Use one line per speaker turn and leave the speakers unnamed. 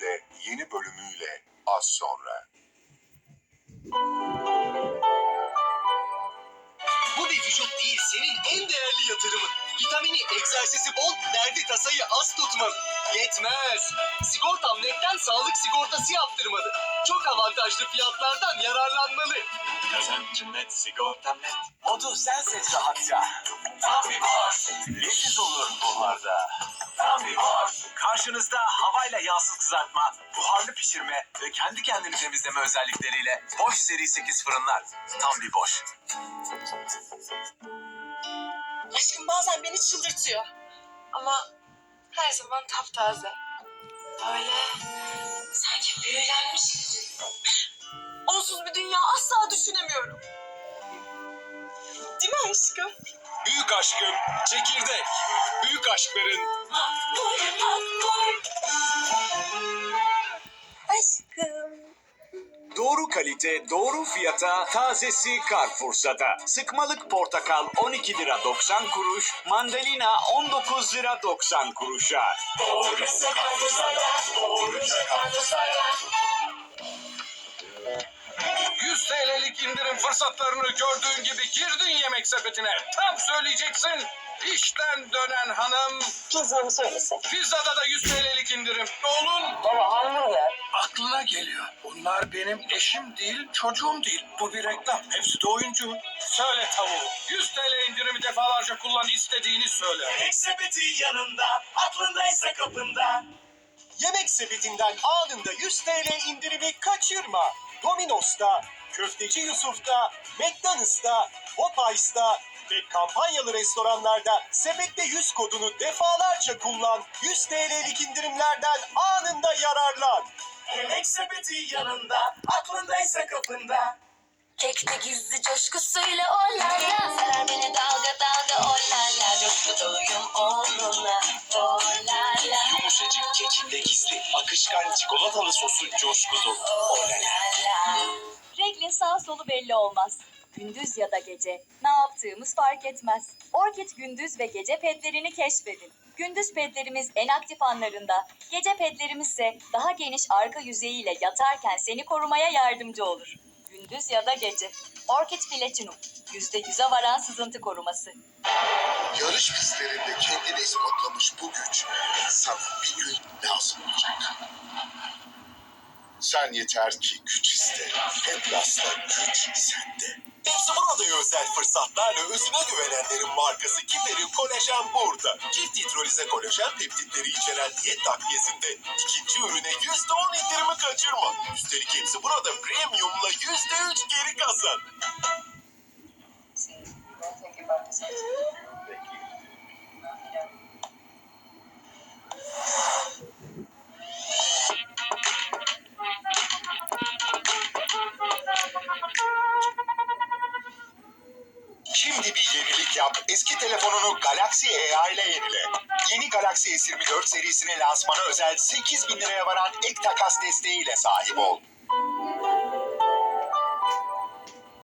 bölümünde yeni bölümüyle az sonra.
Bu bir vücut değil, senin en değerli yatırımın. Vitamini, egzersizi bol, derdi tasayı az tutmalı. Yetmez. Sigortam netten sağlık sigortası yaptırmalı. Çok avantajlı fiyatlardan yararlanmalı.
Kazancım net, sigortam net. Modu sen seç rahatça. Tam bir boş. Leziz olur bunlarda. Tam bir boş. Karşınızda havayla yağsız kızartma, buharlı pişirme ve kendi kendini temizleme özellikleriyle Boş seri 8 fırınlar. Tam bir boş.
Aşkım bazen beni çıldırtıyor. Ama her zaman taptaze. Böyle sanki büyülenmiş gibi. Onsuz bir dünya asla düşünemiyorum. Değil mi aşkım?
Büyük aşkım, çekirdek. Büyük aşkların
Aşkım.
Doğru kalite, doğru fiyata, tazesi Carrefour'sa'da. Sıkmalık portakal 12 lira 90 kuruş, mandalina 19 lira 90 kuruşa.
100 indirim fırsatlarını gördüğün gibi girdin yemek sepetine. Tam söyleyeceksin. İşten dönen hanım.
Pizzanı söylesek.
Pizzada da 100 TL'lik indirim. Oğlun
Baba hamburger.
aklına geliyor. Bunlar benim eşim değil, çocuğum değil. Bu bir reklam. Hepsi de oyuncu. Söyle tavuğu. 100 TL indirimi defalarca kullan istediğini söyle.
Yemek sepeti yanında, aklındaysa kapında.
Yemek sepetinden anında 100 TL indirimi kaçırma. Domino's'ta, Köfteci Yusuf'ta, McDonald's'ta, Popeyes'ta ve kampanyalı restoranlarda sepette 100 kodunu defalarca kullan. 100 TL'lik indirimlerden anında yararlan.
Yemek sepeti yanında, aklındaysa kapında.
Kekte gizli coşkusuyla olayla Sarar beni dalga dalga olayla Coşku doluyum onunla olayla
Yumuşacık kekinde akışkan çikolatalı sosu coşkudu.
Reglin sağ solu belli olmaz. Gündüz ya da gece. Ne yaptığımız fark etmez. Orchid gündüz ve gece pedlerini keşfedin. Gündüz pedlerimiz en aktif anlarında, gece pedlerimiz ise daha geniş arka yüzeyiyle yatarken seni korumaya yardımcı olur. Gündüz ya da gece. Orchid Platinum. %100'e varan sızıntı koruması.
Yarış pistlerinde kendini ispatlamış bu güç sana Sen yeter ki güç iste. Atlas'la güç sende.
Hepsi burada özel fırsatlarla özüne güvenenlerin markası Kiper'in kolajen burada. Çift hidrolize kolajen peptitleri içeren diyet takviyesinde ikinci ürüne %10 indirimi kaçırma. Üstelik hepsi burada premiumla %3 geri kazan.
Şimdi bir yenilik yap. Eski telefonunu Galaxy AI ile yenile. Yeni Galaxy S24 serisine lansmana özel 8000 liraya varan ek takas desteğiyle sahip ol.